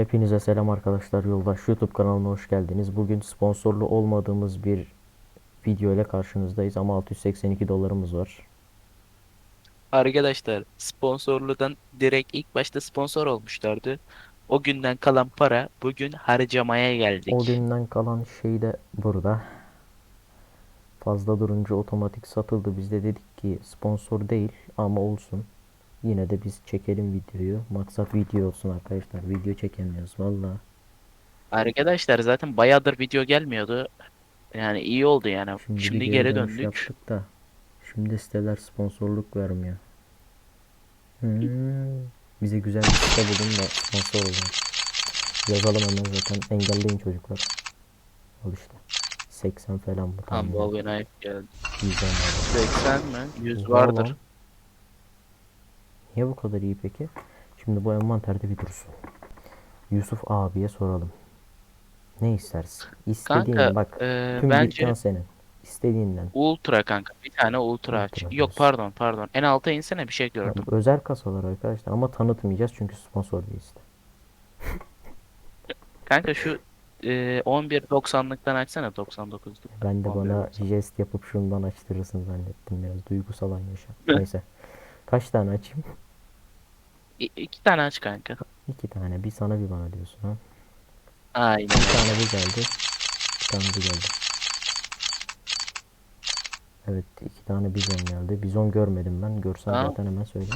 Hepinize selam arkadaşlar. Yoldaş YouTube kanalına hoş geldiniz. Bugün sponsorlu olmadığımız bir video ile karşınızdayız ama 682 dolarımız var. Arkadaşlar sponsorludan direkt ilk başta sponsor olmuşlardı. O günden kalan para bugün harcamaya geldik. O günden kalan şey de burada. Fazla durunca otomatik satıldı. Biz de dedik ki sponsor değil ama olsun. Yine de biz çekelim videoyu. Maksat video olsun arkadaşlar. Video çekemiyoruz valla. Arkadaşlar zaten bayağıdır video gelmiyordu. Yani iyi oldu yani. Şimdi, Şimdi, geri döndük. yaptık da. Şimdi siteler sponsorluk vermiyor. Hmm. Bize güzel bir site bulun da sponsor olun. Yazalım hemen zaten. Engelleyin çocuklar. Al işte. 80 falan bu Tamam tamam. Ball Knife geldi. 110 var. 80 mi? 100 Oha vardır. lan. Niye bu kadar iyi peki? Şimdi bu envanterde bir dursun. Yusuf abiye soralım. Ne istersin? İstediğin Kanka bak. e, Tüm bence senin. İstediğinden. Ultra kanka. Bir tane Ultra aç. Ultra Yok diyorsun. pardon pardon. En alta insene bir şey gördüm. Özel kasalar arkadaşlar ama tanıtmayacağız çünkü sponsor değiliz. Kanka şu e, 11.90'lıktan açsana 99'luk. Ben de bana 11.90. jest yapıp şundan açtırırsın zannettim biraz duygusal an yaşa. Neyse. Kaç tane açayım? İ- iki tane aç kanka. İki tane. Bir sana bir bana diyorsun ha. Aynen Bir tane bu geldi. Bir tane bu geldi. Evet iki tane bizon geldi. Bizon görmedim ben. Görsem Ha. zaten hemen söylerim.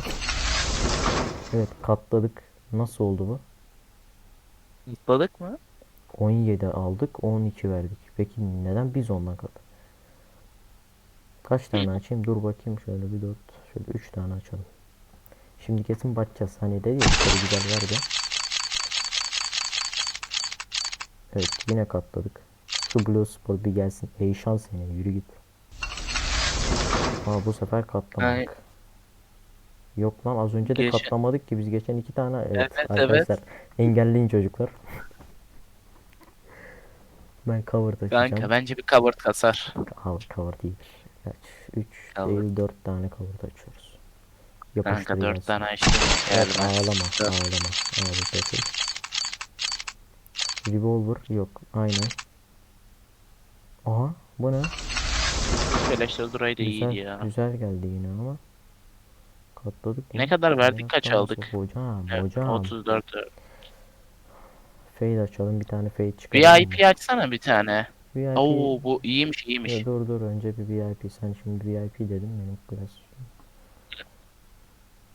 Evet katladık. Nasıl oldu bu? Mutladık mı? 17 aldık 12 verdik. Peki neden bizondan kaldı? Kaç tane açayım? Dur bakayım şöyle bir 4 şöyle 3 tane açalım. Şimdi kesin bakacağız. Hani dedi ya güzel verdi. Evet yine katladık. Şu Blue Sport bir gelsin. Ey şans seni yürü git. Aa bu sefer katlamadık. Yok lan az önce de Geçen- katlamadık ki biz geçen iki tane evet, Evet, evet. arkadaşlar engelleyin çocuklar. ben cover taşıyacağım. Kanka bence bir covered kasar. Al cover değil. Kaç? 3 Cover. değil 4 tane cover açıyoruz. Kanka Yapıştır 4 gelsin. tane açtım. Evet, ağlama, ağlama. Ağlama peki. Revolver yok. Aynen. Aha, bu ne? Duraydı Güzel, iyiydi ya. güzel geldi yine ama. Katladık Ne mı? kadar verdik, Ya, kaç aldık? Hocam, Evet, hocam. 34. Fade açalım, bir tane fade çıkaralım. VIP açsana bir tane. VIP. Oo bu iyiymiş iyiymiş. Ya dur dur önce bir VIP. Sen şimdi VIP dedin benim biraz.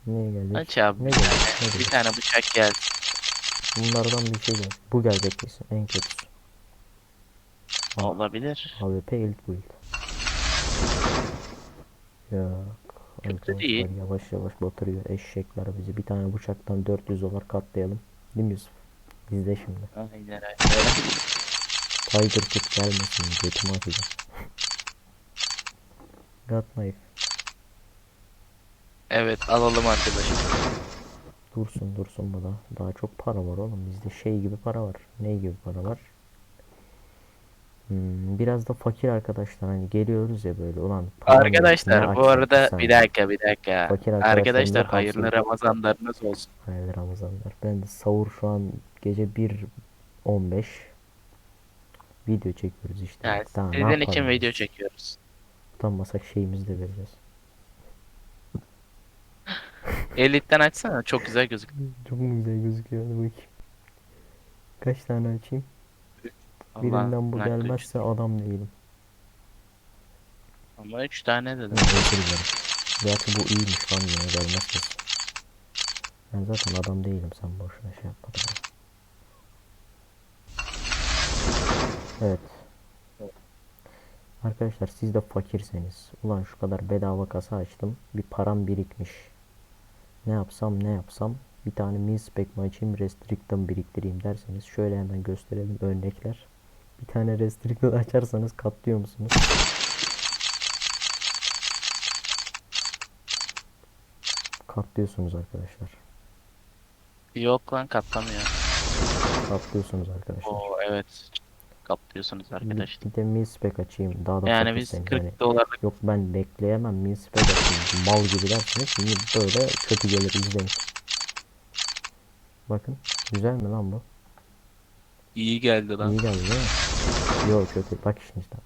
Neye geldik? Aç abi Ne bir geldi? Ne Bir geldi? tane bıçak geldi. Bunlardan bir şey geldi. Bu gelecek kesin. En kötüsü. Al. Olabilir. AWP ilk build. Yok. Kötü değil. yavaş yavaş batırıyor eşekler bizi. Bir tane bıçaktan 400 dolar katlayalım. Değil mi Yusuf? İzle şimdi. Aynen öyle. Tiger Kid gelmesin. Götümü atacağım. God knife. Evet alalım arkadaşım. Dursun dursun bu da. Daha çok para var oğlum. Bizde şey gibi para var. Ne gibi para var? Hmm, biraz da fakir arkadaşlar. Hani geliyoruz ya böyle ne Arkadaşlar bu arada sen? bir dakika bir dakika. Fakir Arkadaşlar hayırlı ederim. Ramazanlarınız olsun. Hayırlı Ramazanlar. Ben de sahur şu an gece 1.15 video çekiyoruz işte. Yani Daha ne sizin için yapalım video çekiyoruz. Utanmasak şeyimizi de vereceğiz. Elitten açsana çok güzel gözüküyor. Çok mu güzel gözüküyor hadi bakayım. Kaç tane açayım? Birinden bu gelmezse adam değilim. Ama 3 tane dedim. Evet, özür dilerim. Gerçi bu iyiymiş lan yine gelmez kesin. Ben zaten adam değilim sen boşuna şey yapma da. Evet. Arkadaşlar siz de fakirseniz. Ulan şu kadar bedava kasa açtım. Bir param birikmiş. Ne yapsam ne yapsam. Bir tane mil-spec mi açayım restrict'ten biriktireyim derseniz. Şöyle hemen gösterelim örnekler. Bir tane restricted açarsanız katlıyor musunuz? Katlıyorsunuz arkadaşlar. Yok lan katlamıyor. Katlıyorsunuz arkadaşlar. Oo evet. Kaplıyorsunuz Bir, arkadaşlar. bir de mil-spec açayım. Daha da Yani biz fakirseniz. 40 Yani dolarlık Yok ben bekleyemem. Mil-spec açayım. Mal gibi dersiniz. Şimdi böyle kötü gelir izleyin. Bakın. Güzel mi lan bu? İyi geldi lan. İyi geldi değil mi? Yok kötü. Bak şimdi işte.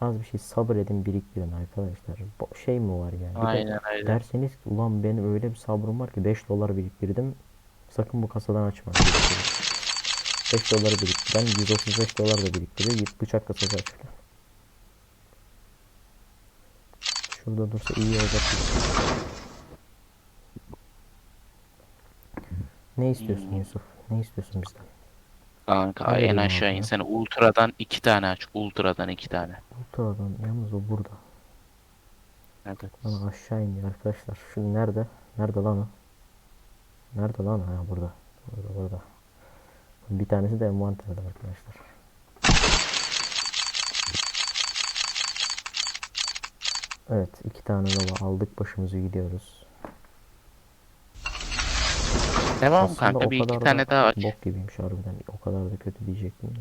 Az bir şey sabır edin biriktirin arkadaşlar. Bu şey mi var yani? Bir de Aynen aynen. Derseniz ki ulan benim öyle bir sabrım var ki 5 dolar biriktirdim. Sakın bu kasadan açma. 5 doları biriktiren 135 dolar da biriktiriyor. Git bıçak kasası aç. Şurada dursa iyi olacak. Ne istiyorsun Yusuf? Ne istiyorsun bizden? Kanka Hadi en aşağı abi. insene ultradan iki tane aç. Ultradan iki tane. Ultra'dan yalnız o burada. Evet. Lan aşağı iniyor arkadaşlar. Şu nerede? Nerede lan o? Nerede lan? Ha burada. Burada burada. Bir tanesi de envanterde arkadaşlar. Evet iki tane lava aldık başımızı gidiyoruz. Devam Aslında kanka o bir iki tane da daha aç. Bok gibiymiş harbiden. O kadar da kötü diyecektim de.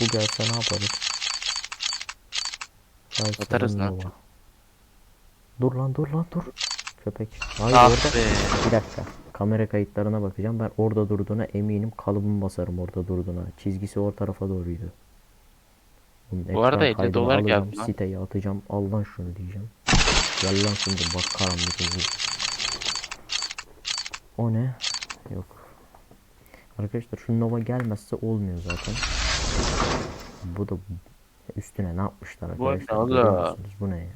Bu gelse ne yaparız? Gelse Atarız lan. nova. Dur lan dur lan dur. Köpek. Hayır Ah orada. be. Bir dakika. Kamera kayıtlarına bakacağım. Ben orada durduğuna eminim. Kalıbımı basarım orada durduğuna. Çizgisi o tarafa doğruydu. Bunun Bu arada ekran 50 kaydını dolar geldi lan. Siteye atacağım. Al lan şunu diyeceğim. Gel lan şimdi bak karanlık oldu. O ne? Yok. Arkadaşlar şu Nova gelmezse olmuyor zaten. Bu da üstüne ne yapmışlar Bu arkadaşlar? musunuz? Bu ne ya?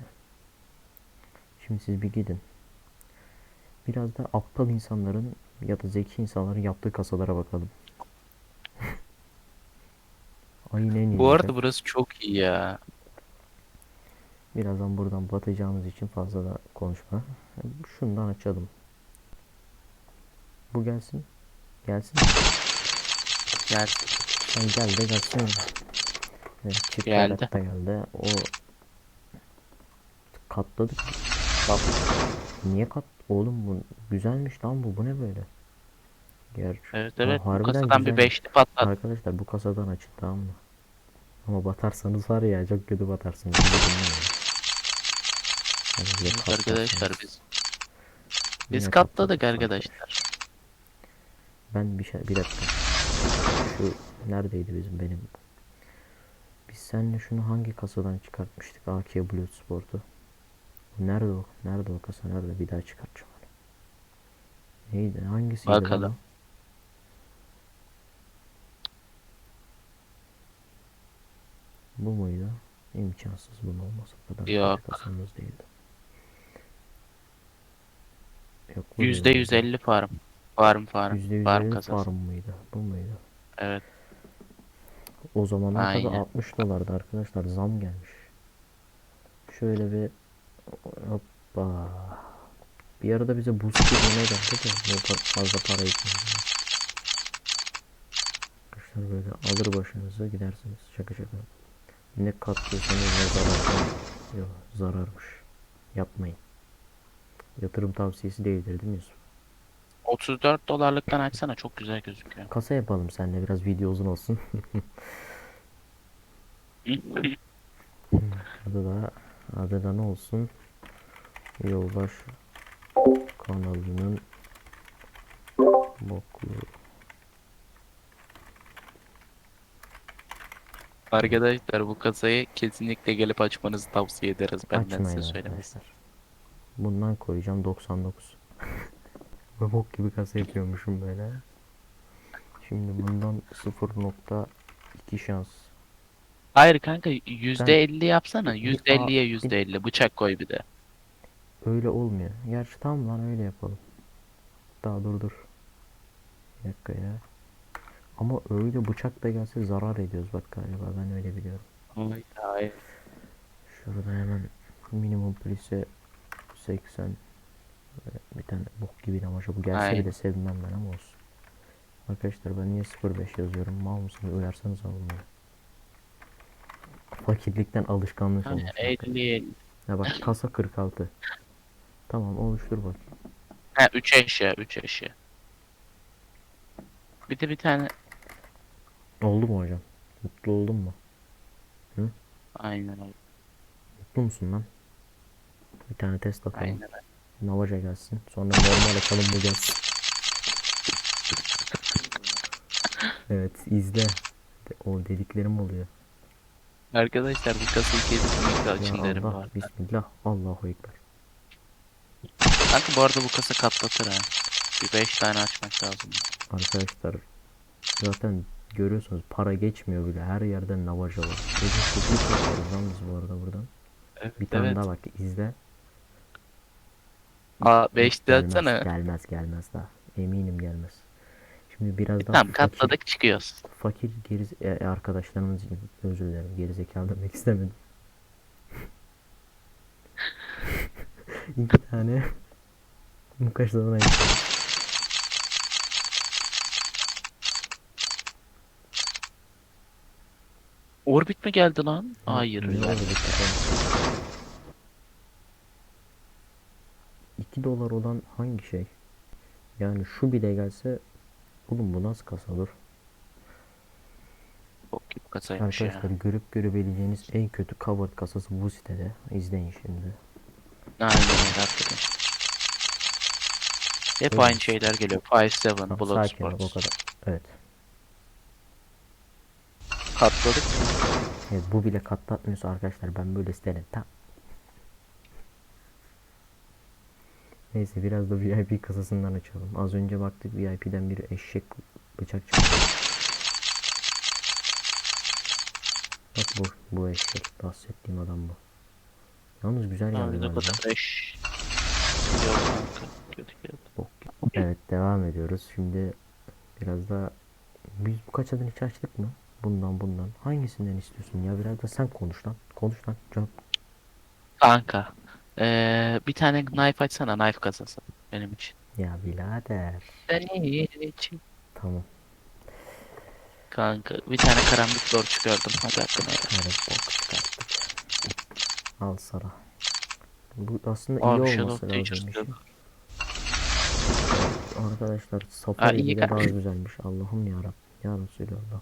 Şimdi siz bir gidin. Biraz da aptal insanların ya da zeki insanların yaptığı kasalara bakalım. Aynen iyi. Bu arada burası çok iyi ya. Birazdan buradan batacağımız için fazla da konuşma. Şundan açalım. Bu gelsin. Gelsin. Gel. Sen gel de gelsin. Evet, çift Geldi. geldi. O katladık. Bak. Niye kat? Oğlum bu güzelmiş lan bu. Bu ne böyle? Ger Evet Ha, evet. Bu kasadan bir güzelmiş. beşli patlat. Arkadaşlar bu kasadan açın tamam mı? Ama batarsanız var ya çok kötü batarsınız. Bir Evet Arkadaşlar biz biz katladık katladık arkadaşlar. Ben bir şey bir dakika. Şu neredeydi bizim benim? Biz seninle şunu hangi kasadan çıkartmıştık? AK Blue Sport'u. Nerede o? Nerede o kasa? Nerede? Bir daha çıkartacağım onu. Neydi? Hangisiydi? Bakalım. Bu muydu? İmkansız bunun olması. O kadar Yok. kasamız değildi. Yok, bu Yüzde yüz elli farm. Farm farm. Yüzde Farm yüz kasası. farm mıydı? Bu muydu? Evet. O tabii Aynen. 60 dolardı arkadaşlar zam gelmiş. Şöyle bir hoppa. Bir arada bize gibi ne geldi de fazla para etmiyor. Arkadaşlar böyle alır başınızı gidersiniz. Şaka şaka. Ne katlıyorsanız ne zarar. Yok zararmış. Yapmayın. Yatırım tavsiyesi değildir değil mi Yusuf? 34 dolarlıktan açsana çok güzel gözüküyor. Kasa yapalım seninle biraz video uzun olsun. Adı da adı da ne olsun? Yoldaş kanalının boklu Arkadaşlar bu kasayı kesinlikle gelip açmanızı tavsiye ederiz. Benden açmayın size söylemesi. Bundan koyacağım 99. Ve bok gibi kasa yapıyormuşum böyle. Şimdi bundan 0.2 şans. Hayır kanka %50 yapsana. bir- %50'ye bir- %50. Bıçak koy bir de. Öyle olmuyor. Gerçi tamam lan öyle yapalım. Daha dur dur. Bir dakika ya. Ama öyle bıçak da gelse zarar ediyoruz bak galiba ben öyle biliyorum. Hayır. Hayır. Şurada hemen minimum prise 80 Böyle bir tane bok gibi ama bu gelse Aynen. bile sevmem ben ama olsun. Arkadaşlar ben niye 05 yazıyorum? Mal mısınız? Uyarsanız alın Fakirlikten alışkanlık olmuş. arkadaşlar. 50 Ya bak kasa 46. Tamam oluştur bak. Ha 3 eşya 3 eşya. Bir de bir tane Oldu mu hocam? Mutlu oldun mu? aynen öyle. Mutlu musun lan? Bir tane test atalım. Aynen öyle. Navaja gelsin. Sonra normal açalım bu gelsin. Evet izle. De- O dediklerim oluyor. Arkadaşlar bu kasayı kesinlikle Ya açın derim Allah arada. bismillah Allahu ekber. Kanka bu arada bu kasa katlatır ha. Bir 5 tane açmak lazım. Arkadaşlar zaten görüyorsunuz para geçmiyor bile her yerden navaja var. Bugün çok iyi lan biz bu arada buradan. Evet. Bir tane evet. daha bak izle. Aa 5 de Gelmez, atsana. Gelmez gelmez daha. Eminim gelmez. Şimdi biraz daha Tamam fakir, katladık çıkıyoruz. fakir geri e, arkadaşlarımız için özür dilerim gerizekalı demek istemedim. İki tane mukaşlarına yapıyoruz. Orbit mi geldi lan? Hayır. Ne ya. oldu bu kadar? 2 dolar olan hangi şey? Yani şu bile gelse oğlum bu nasıl kasa dur? Bok gibi kasaymış ya. Arkadaşlar görüp görebileceğiniz en kötü covered kasası bu sitede. İzleyin şimdi. Aynen öyle hakikaten. Hep aynı şeyler geliyor. 5-7, Tamam, Blood sakin ol o kadar. Evet. Katladık. Evet bu bile katlatmıyorsa arkadaşlar ben böyle isterim. Tamam. Neyse biraz da VIP kasasından açalım. Az önce baktık VIP'den bir eşek bıçak çıktı. Bak bu, bu eşek. Bahsettiğim adam bu. Yalnız güzel geldi ne galiba. kadar 5. Yok kanka. Kötü geldi. Bok. Evet devam ediyoruz. Şimdi biraz da biz bu kaç adını hiç açtık mı? Bundan bundan. Hangisinden istiyorsun ya? Biraz da sen konuş lan. Konuş lan. Can. Kanka. Ee, bir tane knife açsana knife kasası benim için. Ya birader. Senin için. Tamam. Kanka bir tane karambit lore çıkardım. Hadi hakkını. Evet. Al Sara. Bu aslında iyi Abi Shadow olması lazım. Arkadaşlar Safari iyi bile daha güzelmiş. Allah'ım yarabbim. Ya Resulallah.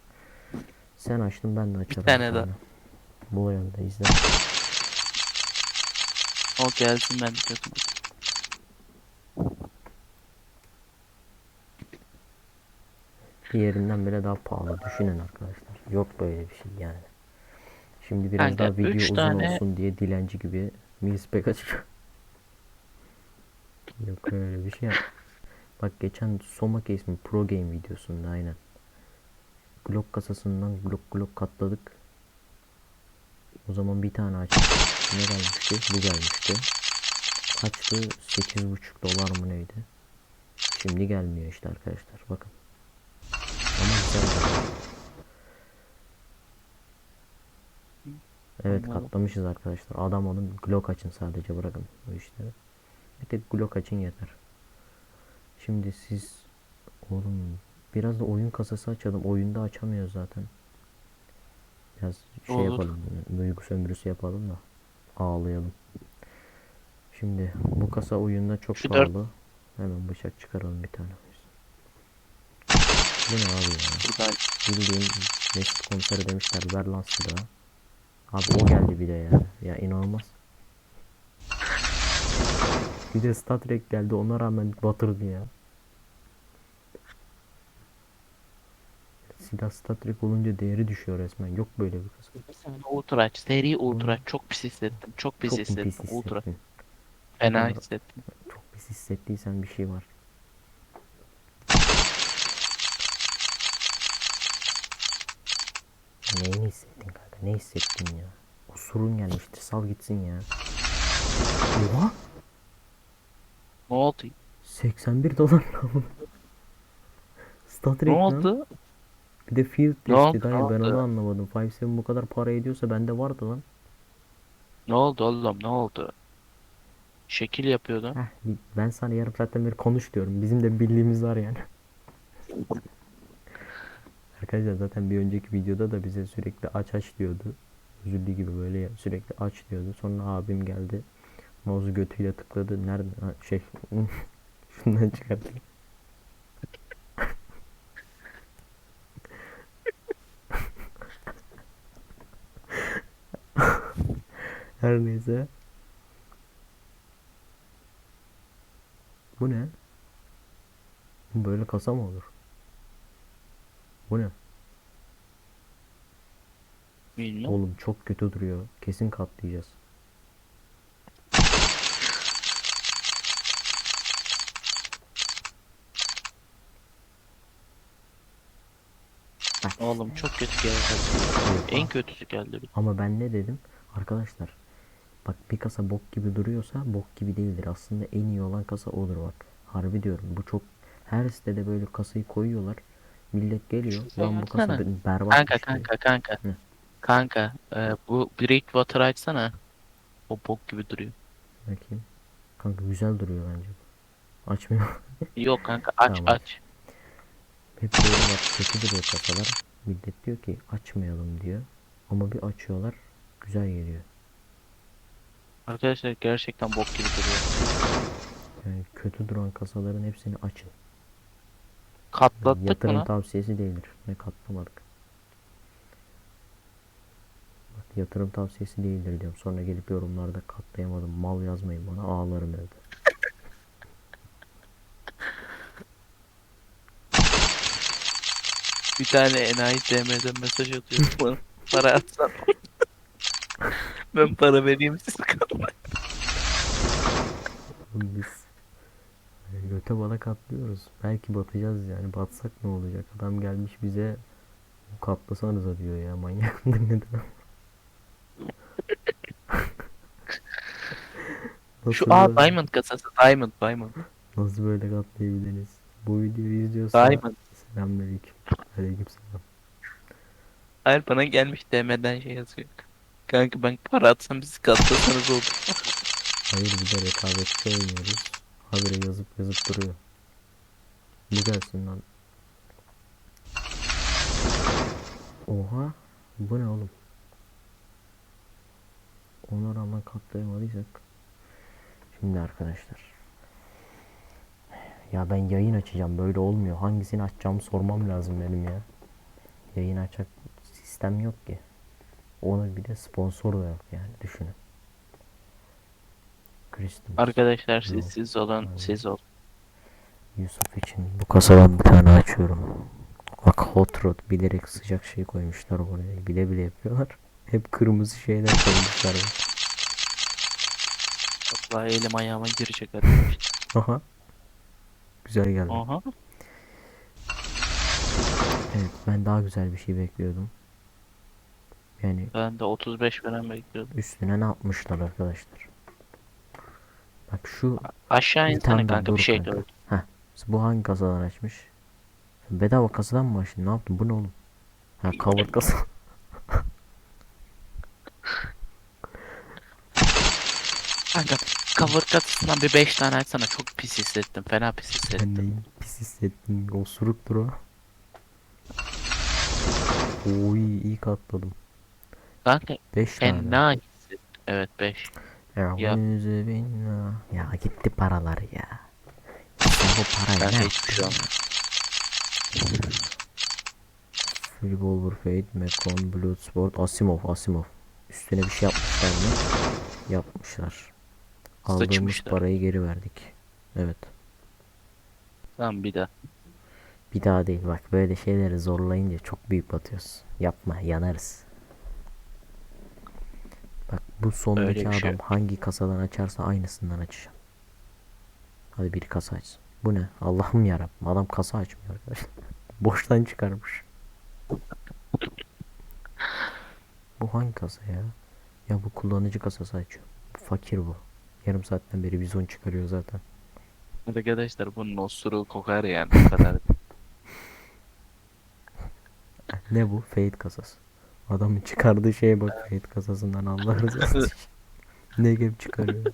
Sen açtın ben de açarım. tane daha. Bu yanda izle. O gelsin ben de gözüm. Diğerinden bile daha pahalı. Düşünün arkadaşlar. Yok böyle bir şey yani. Şimdi biraz Kanka, daha video üç uzun tane- olsun diye dilenci gibi milispek açık. Yok öyle bir şey yap. Bak geçen Soma Case'in Pro Game videosunda aynen. Glock kasasından Glock Glock katladık. O zaman bir tane açtık. Ne gelmişti? Bu gelmişti. Kaçtı? 8,5 dolar mı neydi? Şimdi gelmiyor işte arkadaşlar. Bakın. Ama güzel. Evet Anladım. katlamışız arkadaşlar. Adam olun Glock açın sadece bırakın bu işleri. Bir tek Glock açın yeter. Şimdi siz oğlum biraz da oyun kasası açalım. Oyunda açamıyoruz zaten. Biraz şey Olur. yapalım. Duygu sömürüsü yapalım da ağlayalım. Şimdi bu kasa oyunda çok Şu dört- pahalı. Hemen bıçak çıkaralım bir tane. Bu ne abi ya? Bildiğin Mesut konseri demişler ver lan. Abi o geldi bir de ya. Ya inanılmaz. Bir de Star Trek geldi ona rağmen batırdı ya. Silah Star Trek olunca değeri düşüyor resmen. Yok böyle bir kasa. bir tane ultra aç. Seri ultra aç. Çok pis hissettim. Çok pis Çok hissettim. pis ultra. hissettin? Fena Ultra. hissettim. Çok pis hissettiysen bir şey var. Neyini hissettin kanka? Ne hissettin ya? Osurun gelmiştir. Sal gitsin ya. Oha! Ne oldu? 81 dolar lan. Star Trek Ne oldu? Bir de field Ne oldu, testi ne dayı ben oldu? onu anlamadım. 5.7 bu kadar para ediyorsa bende vardı lan. Ne oldu oğlum? Ne oldu? Şekil yapıyordun. Heh, ben sana yarım saatten beri konuş diyorum. Bizim de bildiğimiz var yani. Arkadaşlar zaten bir önceki videoda da bize sürekli aç aç diyordu. Üzüldü gibi böyle ya- sürekli aç diyordu. Sonra abim geldi. Mouse'u götüyle tıkladı. Nerede? Ha, şey şundan çıkarttı. Her neyse. Bu ne? Böyle kasa mı olur? Bu ne? Bilmiyorum. Oğlum çok kötü duruyor. Kesin katlayacağız. Bak Oğlum çok kötü geldi. En kötüsü geldi. Ama ben ne dedim? Arkadaşlar bak bir kasa bok gibi duruyorsa bok gibi değildir. Aslında en iyi olan kasa odur bak. Harbi diyorum. Bu çok her sitede böyle kasayı koyuyorlar. Millet geliyor. Şuraya Lan bu kasa berbat Kanka işte." kanka kanka. Hı. Kanka e, bu Breakwater açsana. O bok gibi duruyor. Bakayım. Kanka güzel duruyor bence. Açmıyor. Yok kanka aç Tamam. aç. Hep böyle bak kötü duruyor kasalar. Millet diyor ki açmayalım diyor. Ama bir açıyorlar. Güzel geliyor. Arkadaşlar gerçekten bok gibi duruyor. Yani kötü duran kasaların hepsini açın. Katlattık mı Yatırım lan? tavsiyesi değildir. Ne katlamadık. Bak yatırım tavsiyesi değildir diyorum. Sonra gelip yorumlarda katlayamadım. Mal yazmayın bana ağlarım evde. Bir tane enayi DM'den mesaj atıyor. Bana para atsan. ben para vereyim siz kalmayın. Oğlum Biz e, göte bala katlıyoruz. Belki batacağız yani. Batsak ne olacak? Adam gelmiş bize katlasanıza diyor ya. Manyak mıdır neden? Şu Nasıl böyle- Diamond kasası. Diamond Diamond. Nasıl böyle katlayabildiniz? Bu videoyu izliyorsa Diamond. Selamünaleyküm. Aleykümselam. Hayır bana gelmiş DM'den şey yazıyor. Kanka ben para atsam siz katlasanız olur. Hayır bir de rekabetçi oynuyoruz. Habire yazıp yazıp duruyor. Bu gelsin lan. Oha. Bu ne oğlum? Ona rağmen katlayamadıysak. Şimdi arkadaşlar. Ya ben yayın açacağım. Böyle olmuyor. Hangisini açacağımı sormam lazım benim ya. Yayın açacak sistem yok ki. Ona bir de sponsor da yok yani. Düşünün. Christmas. Arkadaşlar siz Yok. siz olun Aynen. siz olun. Yusuf için bu kasadan bir tane açıyorum. Bak hot rod bilerek sıcak şey koymuşlar oraya. Bile bile yapıyorlar. Hep kırmızı şeyler koymuşlar. Vallahi elim ayağıma girecek arkadaşlar. Aha. Güzel geldi. Aha. Evet ben daha güzel bir şey bekliyordum. Yani Ben de 35 falan bekliyordum. üstüne ne yapmışlar arkadaşlar. Bak şu Aşağı Bir tane daha kanka dur bir şey kanka. gördüm. bu hangi kasadan açmış? Bedava kasadan mı açtın? Ne yaptın? Bu ne oğlum? Ha cover kasa. Kanka cover kasasından bir 5 tane açsana çok pis hissettim. Fena pis Ben hissettim. neyim pis hissettim. Osuruktur o. Oy iyi katladım. Kanka 5 tane. fena hissettim. Evet 5. Ya. Ya. yüzü binna. Ya gitti paralar ya. Bu parayı Kanka ne hiçbir şey olmaz. Revolver Fate, Mekon, Bloodsport, Asimov, Asimov. Üstüne bir şey yapmışlar mı? Yapmışlar. Aldığımız parayı geri verdik. Evet. Tamam bir daha. Bir daha değil bak böyle şeyleri zorlayınca çok büyük batıyoruz. Yapma yanarız. Bak bu sondaki bir adam şey hangi kasadan açarsa aynısından açacağım. Hadi bir kasa açsın. Bu ne? Allah'ım yarabbim adam kasa açmıyor arkadaşlar. Boştan çıkarmış. bu hangi kasa ya? Ya bu kullanıcı kasası açıyor. Fakir bu. Yarım saatten beri bizon çıkarıyor zaten. Arkadaşlar bunun osuru kokar yani o kadar. Ne bu? Fate kasası. Adamın çıkardığı şeye bak Fate kasasından Allah rızası için. Ne gibi çıkarıyor?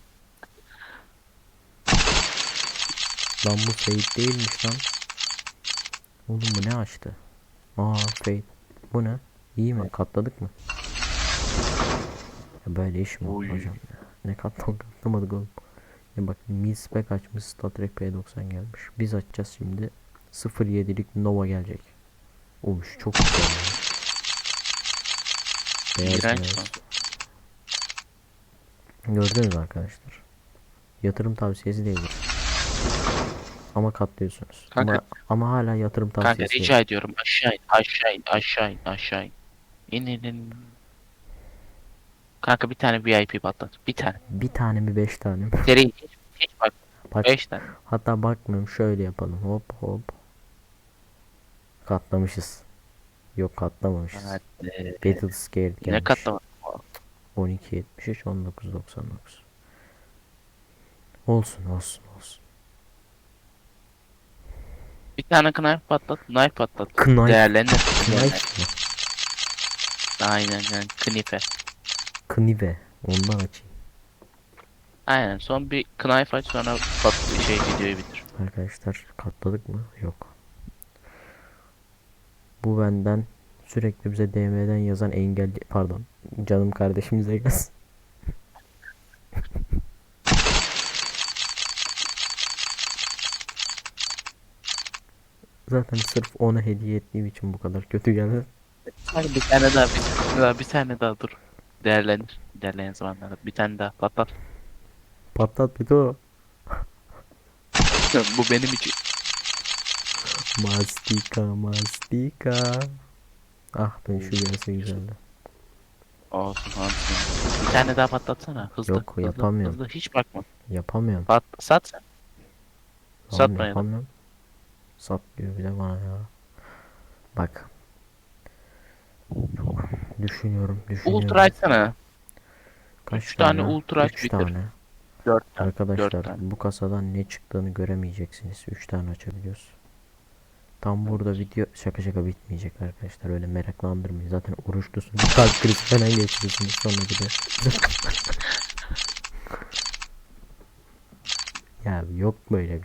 Lan bu Fate değilmiş lan. Oğlum bu ne açtı? Aa Fate. Bu ne? İyi mi? Katladık mı? Ya böyle iş mi Oy. hocam ya? Ne katlam katlamadık oğlum. Ya bak Milspec açmış Star Trek P90 gelmiş. Biz açacağız şimdi. 07'lik Nova gelecek. Olmuş çok güzel İğrenç lan. Gördünüz arkadaşlar. Yatırım tavsiyesi değildir. Ama katlıyorsunuz. Kanka- ama, ama hala yatırım Kanka tavsiyesi rica ediyorum aşağı in aşağı in aşağı in aşağı in. İn in in. Kanka bir tane VIP patlat. Bir tane. Bir tane mi beş tane mi? Seri hiç, hiç bak. Bak 5 tane. hatta bakmıyorum şöyle yapalım. Hop hop. Katlamışız. Yok katlamamışız. Hadi. Battle Scared Ne gelmiş. katlama. 12.73 19.99 Olsun olsun olsun. Bir tane knife patlat. Knife patlat. Knife. Değerlendir. Knife? Aynen yani knife. Knive. Ondan açayım. Aynen son bir knife aç sonra pat şey videoyu bitir. Arkadaşlar katladık mı? Yok. Bu benden sürekli bize DM'den yazan engelli pardon canım kardeşimize gelsin. Zaten sırf ona hediye ettiğim için bu kadar kötü geldi. Hadi bir tane daha bir tane daha bir tane daha dur. Değerlendir. İlerleyen zamanlarda bir tane daha patlat. Patlat bir de o. Bu benim için. Mastika mastika. Ah ben şu gelse güzeldi. Olsun olsun. Bir tane daha patlatsana. Hızlı. Yok, hızlı, yapamıyorum. Hızlı hiç bakma. Yapamıyorum. Pat sat sen. Tamam, yapamıyorum. Sat diyor bir de bana ya. Bak. Çok düşünüyorum, düşünüyorum. Ultra açsana. Kaç üç tane ultra aç Üç bitir. tane. 4 tane. Arkadaşlar dört tane. bu kasadan ne çıktığını göremeyeceksiniz. 3 tane açabiliyoruz. Tam burada video şaka şaka bitmeyecek arkadaşlar. Öyle meraklandırmayın. Zaten oruçlusunuz. Kalp krizi falan geçiriyorsunuz sonra bir de. ya yok böyle bir